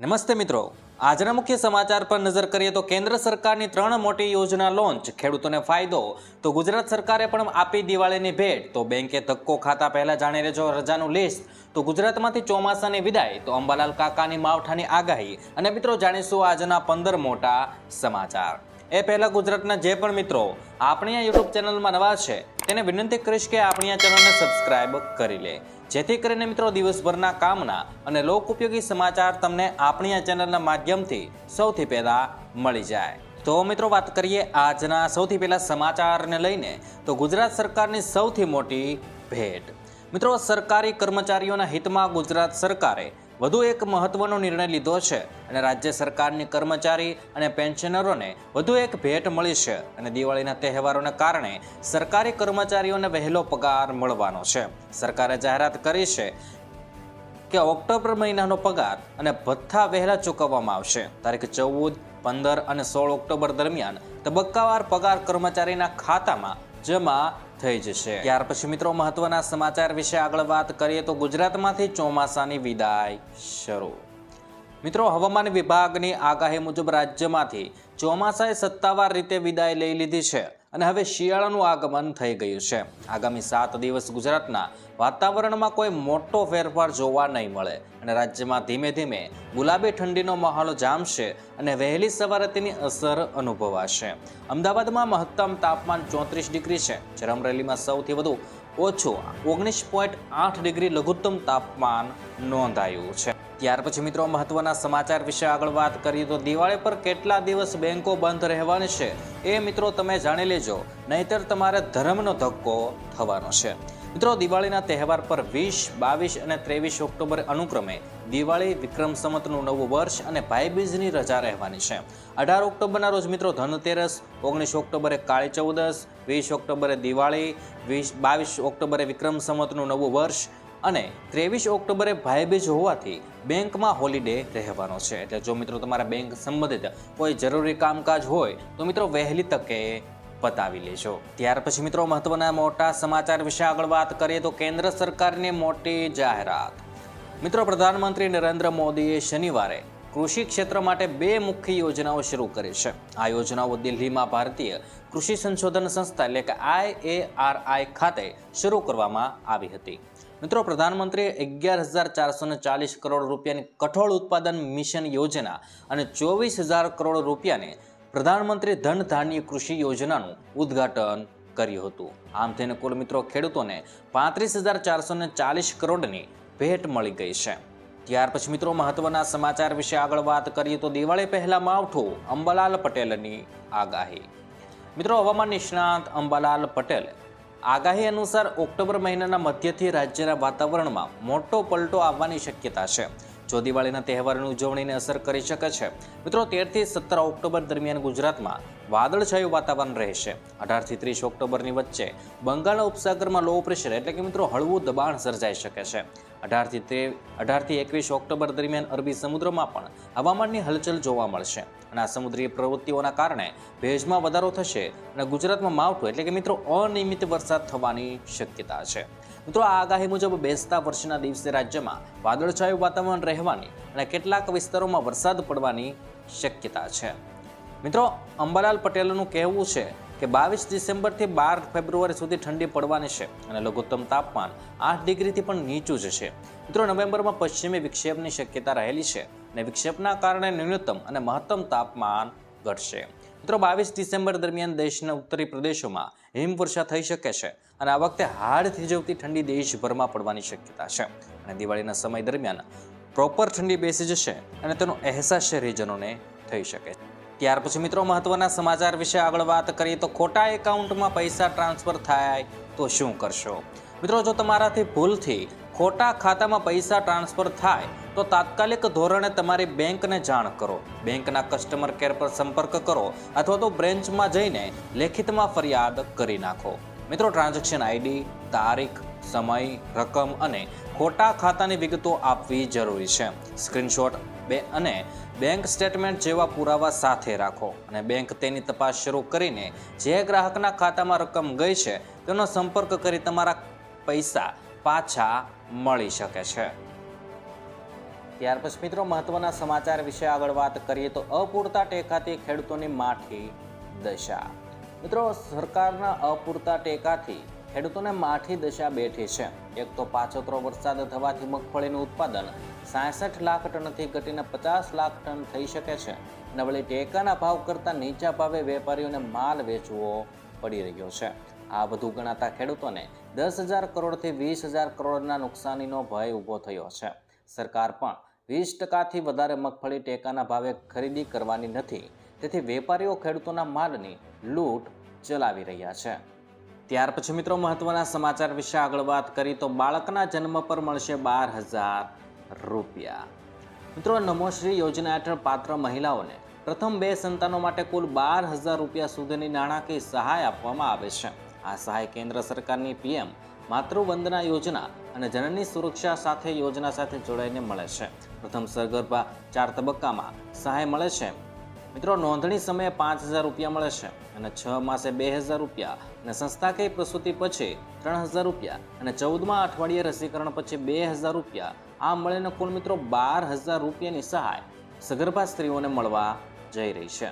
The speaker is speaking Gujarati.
નમસ્તે મિત્રો. આજના મુખ્ય સમાચાર પર નજર કરીએ તો કેન્દ્ર સરકારની ત્રણ મોટી યોજના લોન્ચ, ખેડૂતોને ફાયદો. તો ગુજરાત સરકારે પણ આપી દિવાળીની ભેટ. તો બેંકે ધક્કો ખાતા પહેલા જાણી લેજો રજાનું લિસ્ટ. તો ગુજરાતમાંથી ચોમાસાની વિદાય. તો અંબાલાલ કાકાની માવઠાની આગાહી. અને મિત્રો, જાણીશું આજના પંદર મોટા સમાચાર. એ પહેલાં ગુજરાતના જે પણ મિત્રો, આપણી આ યુટ્યુબ ચેનલમાં નવા છે, તેને વિનંતી કરીશ કે આપણી આ ચેનલને સબસ્ક્રાઇબ કરી લે. જેથી કરીને મિત્રો દિવસભરના કામના અને લોક ઉપયોગી સમાચાર તમને આપણી આ ચેનલના માધ્યમથી સૌથી પહેલાં મળી જાય. તો મિત્રો વાત કરીએ આજના સૌથી પહેલાં સમાચારને લઈને, તો ગુજરાત સરકારની સૌથી મોટી ભેટ. મિત્રો સરકારી કર્મચારીઓના હિતમાં ગુજરાત સરકારે વધુ એક મહત્વનો નિર્ણય લીધો છે અને રાજ્ય સરકારની કર્મચારી અને પેન્શનરોને વધુ એક ભેટ મળી છે અને દિવાળીના તહેવારોને કારણે સરકારી કર્મચારીઓને વહેલો પગાર મળવાનો છે. સરકારે જાહેરાત કરી છે કે ઓક્ટોબર મહિનાનો પગાર અને ભથ્થા વહેલા ચૂકવવામાં આવશે. તારીખ ચૌદ, પંદર અને સોળ ઓક્ટોબર દરમિયાન તબક્કાવાર પગાર કર્મચારીના ખાતામાં જમા થઈ જશે. ત્યાર પછી મિત્રો, મહત્વના સમાચાર વિશે આગળ વાત કરીએ તો ગુજરાતમાંથી ચોમાસાની વિદાય શરૂ. મિત્રો, હવામાન વિભાગની આગાહી મુજબ રાજ્યમાંથી ચોમાસાએ સત્તાવાર રીતે વિદાય લઈ લીધી છે. અને હવે શિયાળાનું આગમન થઈ ગયું છે. આગામી સાત દિવસ ગુજરાતના વાતાવરણમાં કોઈ મોટો ફેરફાર જોવા નહીં મળે અને રાજ્યમાં ધીમે ધીમે ગુલાબી ઠંડીનો માહોલ જામશે અને વહેલી સવારે તેની અસર અનુભવાશે. અમદાવાદમાં મહત્તમ તાપમાન ચોત્રીસ ડિગ્રી છે. જ્યારે અમરેલીમાં સૌથી વધુ ઓછું ઓગણીસ પોઈન્ટ આઠ ડિગ્રી લઘુત્તમ તાપમાન નોંધાયું છે. ત્યાર પછી મિત્રો મહત્વના સમાચાર વિશે આગળ વાત કરીએ તો દિવાળી પર કેટલા દિવસ બેંકો બંધ રહેવાની છે એ મિત્રો તમે જાણી લેજો. નહીતર તમારે ધર્મનો ધક્કો થવાનો છે. મિત્રો દિવાળીના તહેવાર પર વીસ, બાવીસ અને ત્રેવીસ ઓક્ટોબર અનુક્રમે દિવાળી વિક્રમ સંવતનું નવું વર્ષ અને ભાઈબીજની રજા રહેવાની છે. અઢાર ઓક્ટોબરના રોજ મિત્રો ધનતેરસ, ઓગણીસ ઓક્ટોબરે કાળી ચૌદસ, વીસ ઓક્ટોબરે દિવાળી, વીસ, બાવીસ ઓક્ટોબરે વિક્રમ સંવતનું નવું વર્ષ અને ત્રેવીસ ઓક્ટોબરે ભાઈબીજ હોવાથી બેંકમાં હોલિડે રહેવાનો છે. એટલે જો મિત્રો તમારા બેંક સંબંધિત કોઈ જરૂરી કામકાજ હોય, તો મિત્રો વહેલી તકે પતાવી લેજો. ત્યાર પછી મિત્રો મહત્વના મોટા સમાચાર વિશે આગળ વાત કરીએ તો કેન્દ્ર સરકારની મોટી જાહેરાત. મિત્રો પ્રધાનમંત્રી નરેન્દ્ર મોદીએ શનિવારે કૃષિ ક્ષેત્ર માટે બે મુખ્ય યોજનાઓ શરૂ કરી છે. આ યોજનાઓ દિલ્હીમાં ભારતીય કૃષિ સંશોધન સંસ્થા, એટલે કે આઈએઆરઆઈ ખાતે શરૂ કરવામાં આવી હતી. મિત્રો, પ્રધાનમંત્રીએ અગિયાર હજાર ચારસો ચાલીસ કરોડ રૂપિયાની કઠોળ ઉત્પાદન મિશન યોજના અને ચોવીસ હજાર કરોડ રૂપિયાની પ્રધાનમંત્રી ધન ધાન્ય કૃષિ યોજનાનું ઉદ્ઘાટન કર્યું હતું. આમ થઈને કુલ મિત્રો, ખેડૂતોને પાંત્રીસ હજાર ચારસો ચાલીસ કરોડની ભેટ મળી ગઈ છે. ત્યાર પછી મિત્રો, મહત્વના સમાચાર વિશે આગળ વાત કરીએ તો દિવાળી પહેલા માવઠું અંબાલાલ પટેલની આગાહી. મિત્રો, હવામાન નિષ્ણાત અંબાલાલ પટેલે આગાહી અનુસાર ઓક્ટોબર મહિનાના મધ્યથી રાજ્યના વાતાવરણમાં મોટો પલટો આવવાની શક્યતા છે. જો દિવાળીના તહેવારની ઉજવણીને અસર કરી શકે છે. મિત્રો, તેરથી સત્તર ઓક્ટોબર દરમિયાન ગુજરાતમાં વાદળછાયું વાતાવરણ રહેશે. અઢારથી ત્રીસ ઓક્ટોબરની વચ્ચે બંગાળના ઉપસાગરમાં લો પ્રેશર એટલે કે મિત્રો હળવું દબાણ સર્જાઈ શકે છે. અઢારથી તે, અઢારથી એકવીસ ઓક્ટોબર દરમિયાન અરબી સમુદ્રમાં પણ હવામાનની હલચલ જોવા મળશે. અને આ સમુદ્રીય પ્રવૃત્તિઓના કારણે ભેજમાં વધારો થશે અને ગુજરાતમાં માવઠું એટલે કે મિત્રો અનિયમિત વરસાદ થવાની શક્યતા છે. મિત્રો આ આગાહી મુજબ બેસતા વર્ષના દિવસે રાજ્યમાં વાદળછાયું વાતાવરણ રહેવાની અને કેટલાક વિસ્તારોમાં વરસાદ પડવાની શક્યતા છે. મિત્રો, અંબાલાલ પટેલનું કહેવું છે કે બાવીસ ડિસેમ્બરથી બાર ફેબ્રુઆરી સુધી ઠંડી પડવાની છે અને લઘુત્તમ તાપમાન આઠ ડિગ્રીથી પણ નીચું જશે મિત્રો, નવેમ્બરમાં પશ્ચિમી વિક્ષેપની શક્યતા રહેલી છે અને વિક્ષેપના કારણે ન્યૂનતમ અને મહત્તમ તાપમાન ઘટશે. મિત્રો, બાવીસ ડિસેમ્બર દરમિયાન દેશના ઉત્તરી પ્રદેશોમાં હિમવર્ષા થઈ શકે છે અને આ વખતે હાડ થીજવતી ઠંડી દેશભરમાં પડવાની શક્યતા છે. અને દિવાળીના સમય દરમિયાન પ્રોપર ઠંડી બેસી જશે અને તેનો અહેસાસ શહેરીજનોને થઈ શકે છે. ત્યાર પછી મિત્રો મહત્વના સમાચાર વિશે આગળ વાત કરીએ તો ખોટા એકાઉન્ટમાં પૈસા ટ્રાન્સફર થાય તો શું કરશો? મિત્રો, જો તમારાથી ભૂલથી ખોટા ખાતામાં પૈસા ટ્રાન્સફર થાય, તો તાત્કાલિક ધોરણે તમારી બેંકને જાણ કરો. બેંકના કસ્ટમર કેર પર સંપર્ક કરો અથવા તો બ્રાન્ચમાં જઈને લેખિતમાં ફરિયાદ કરી નાખો. મિત્રો, ટ્રાન્ઝેક્શન આઈડી, તારીખ, સમય, રકમ અને ખોટા ખાતાની વિગતો આપવી જરૂરી છે. સ્ક્રીનશોટ બે અને બેંક સ્ટેટમેન્ટ જેવા પુરાવા સાથે રાખો. અને બેંક તેની તપાસ શરૂ કરીને જે ગ્રાહકના ખાતામાં રકમ ગઈ છે, તેનો સંપર્ક કરી તમારા પૈસા પાછા મળી શકે છે. ત્યાર પછી મિત્રો, મહત્વના સમાચાર વિશે આગળ વાત કરીએ તો અપૂરતા ટેકાથી ખેડૂતોની માઠી દશા. મિત્રો, સરકારના અપૂરતા ટેકાથી ખેડૂતોને માઠી દશા બેઠી છે. એક તો પાછોતરો વરસાદ થવાથી મગફળીનું ઉત્પાદન સાસઠ લાખ ટનથી ઘટીને પચાસ લાખ ટન થઈ શકે છે. અને વળી ટેકાના ભાવ કરતાં નીચા ભાવે વેપારીઓને માલ વેચવો પડી રહ્યો છે. આ બધું ગણાતા ખેડૂતોને દસ હજાર કરોડથી વીસ હજાર કરોડના નુકસાનીનો ભય ઊભો થયો છે. સરકાર પણ વીસ ટકાથી વધારે મગફળી ટેકાના ભાવે ખરીદી કરવાની નથી. તેથી વેપારીઓ ખેડૂતોના માલની લૂંટ ચલાવી રહ્યા છે. ત્યાર પછી મિત્રો મહત્વના સમાચાર વિશે આગળ વાત કરી તો બાળકના જન્મ પર મળશે બાર હજાર રૂપિયા. મિત્રો નમોશ્રી યોજના હેઠળ પાત્ર મહિલાઓને પ્રથમ બે સંતાનો માટે કુલ બાર હજાર રૂપિયા સુધીની નાણાકીય સહાય આપવામાં આવે છે. આ સહાય કેન્દ્ર સરકારની પીએમ માતૃવંદના યોજના અને જનની સુરક્ષા સાથે યોજના સાથે જોડાઈને મળે છે. પ્રથમ સરગર્ભા ચાર તબક્કામાં સહાય મળે છે. મિત્રો, નોંધણી સમયે પાંચ હજાર રૂપિયા મળે છે અને છ માસે બે હજાર રૂપિયા અને સંસ્થાકીય પ્રસૂતિ પછી ત્રણ હજાર રૂપિયા અને ચૌદમાં અઠવાડિયે રસીકરણ પછી બે હજાર રૂપિયા. આ મળીને કુલ મિત્રો બાર હજાર રૂપિયાની સહાય સગર્ભા સ્ત્રીઓને મળવા જઈ રહી છે.